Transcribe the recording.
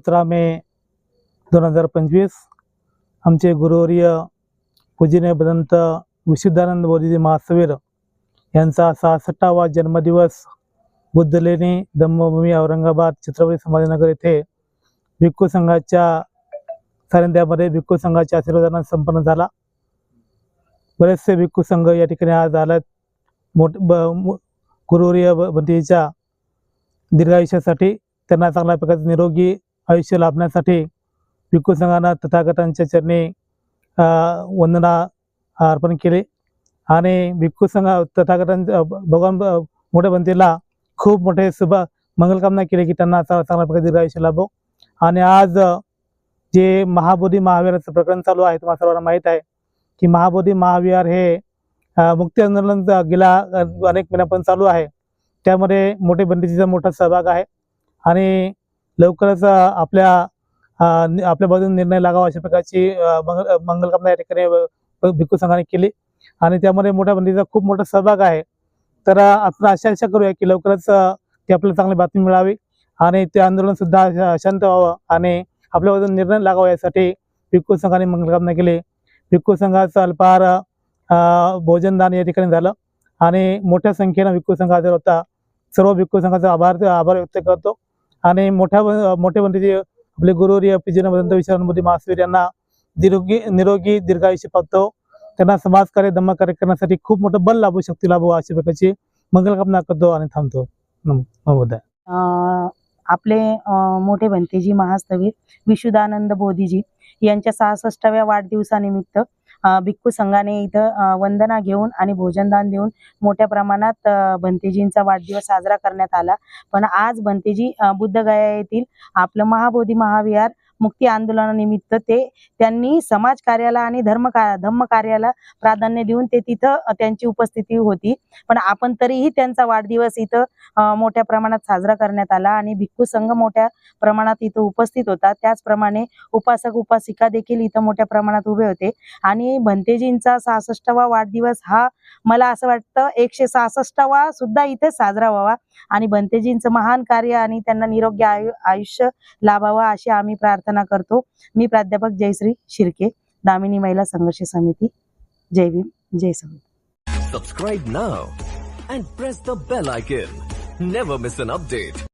सतरा मे दोन हजार पंचवीस. आमचे गुरुवर्य पूजनीय भदंत विशुद्धानंद बोधीजी महासवीर यांचा सहासष्टावा जन्मदिवस बुद्धलेणी धम्मभूमी औरंगाबाद छत्रपती संभाजीनगर येथे भिक्खू संघाच्या सानिध्यामध्ये भिक्खू संघाच्या आशीर्वादानं संपन्न झाला. बरेचसे भिक्खू संघ या ठिकाणी आज आलात. मोठ ब गुरुवर्य भंतीच्या दीर्घायुष्यासाठी त्यांना चांगल्या प्रकारचे निरोगी आयुष्य लाभण्यासाठी भिक्खू संघानं तथागतांच्या चरणी वंदना अर्पण केले. आणि भिक्खू संघ तथागतांच्या भगवान मोठ्या भंतीला खूप मोठे शुभ मंगलकामना केली की त्यांना चांगल्या चांगल्या प्रकारे दीर्घ आयुष्य लाभो. आणि आज जे महाबोधी महाविहाराचं प्रकरण चालू आहे तुम्हाला सर्वांना माहीत आहे की महाबोधी महाविहार हे मुक्ती आंदोलन गेल्या अनेक महिन्यापर्यंत चालू आहे. त्यामध्ये मोठे बंदीचा मोठा सहभाग आहे. आणि लवकरच आपल्या आपल्या बाजूने निर्णय लागावा अशा प्रकारची मंगल मंगलकामना या ठिकाणी भिक्खू संघाने केली. आणि त्यामध्ये मोठ्या बंदीचा खूप मोठा सहभाग आहे. तर आपण अशा आशा करूया की लवकरच ती आपल्याला चांगली बातमी मिळावी आणि ते आंदोलन सुद्धा शांत व्हावं आणि आपल्या बाजूने निर्णय लागावा यासाठी भिक्खू संघाने मंगलकामना केली. भिक्खू संघाचं अल्पहार भोजनदान या ठिकाणी झालं आणि मोठ्या संख्येनं भिक्खू संघ हजर होता. सर्व भिक्खू संघाचा आभार आभार व्यक्त करतो. आणि मोठ्या मोठे बंदीचे आपले गुरुवर्य पिजनभदंत विचारांमध्ये महासवीर यांना निरोगी निरोगी दीर्घायुष्य पावतो. त्यांना समाजकार्य धम्मकार्य करण्यासाठी खूप मोठं बल लाभू शक्ती लाभू अशा प्रकारची मंगलकामना करतो आणि थांबतो. नमोदय आपले मोठे भंतेजी महास्तवीर विशुदानंद बोधीजी यांच्या सहासष्टाव्या वाढदिवसानिमित्त भिक्खू संघाने इथं वंदना घेऊन आणि भोजनदान देऊन मोठ्या प्रमाणात भंतेजींचा वाढदिवस साजरा करण्यात आला. पण आज भंतेजी बुद्धगया येथील आपलं महाबोधी महाविहार मुक्ती आंदोलनानिमित्त ते त्यांनी समाज कार्याला आणि धर्म का धम्म कार्याला प्राधान्य देऊन ते तिथं त्यांची उपस्थिती होती. पण आपण तरीही त्यांचा वाढदिवस इथं मोठ्या प्रमाणात साजरा करण्यात आला आणि भिक्खू संघ मोठ्या प्रमाणात इथं उपस्थित होता. त्याचप्रमाणे उपासक उपासिका देखील इथं मोठ्या प्रमाणात उभे होते. आणि भंतेजींचा सहासष्टावा वाढदिवस हा मला असं वाटतं एकशे सहासष्टावा सुद्धा इथे साजरा व्हावा आणि भंतेजींचं महान कार्य आणि त्यांना निरोगी आयु आयुष्य लाभावा अशी आम्ही प्रार्थना प्रार्थना करतो मी प्राध्यापक जयश्री शिर्के दामिनी महिला संघर्ष समिती जय भीम जय समिती subscribe now and press the bell icon never miss an update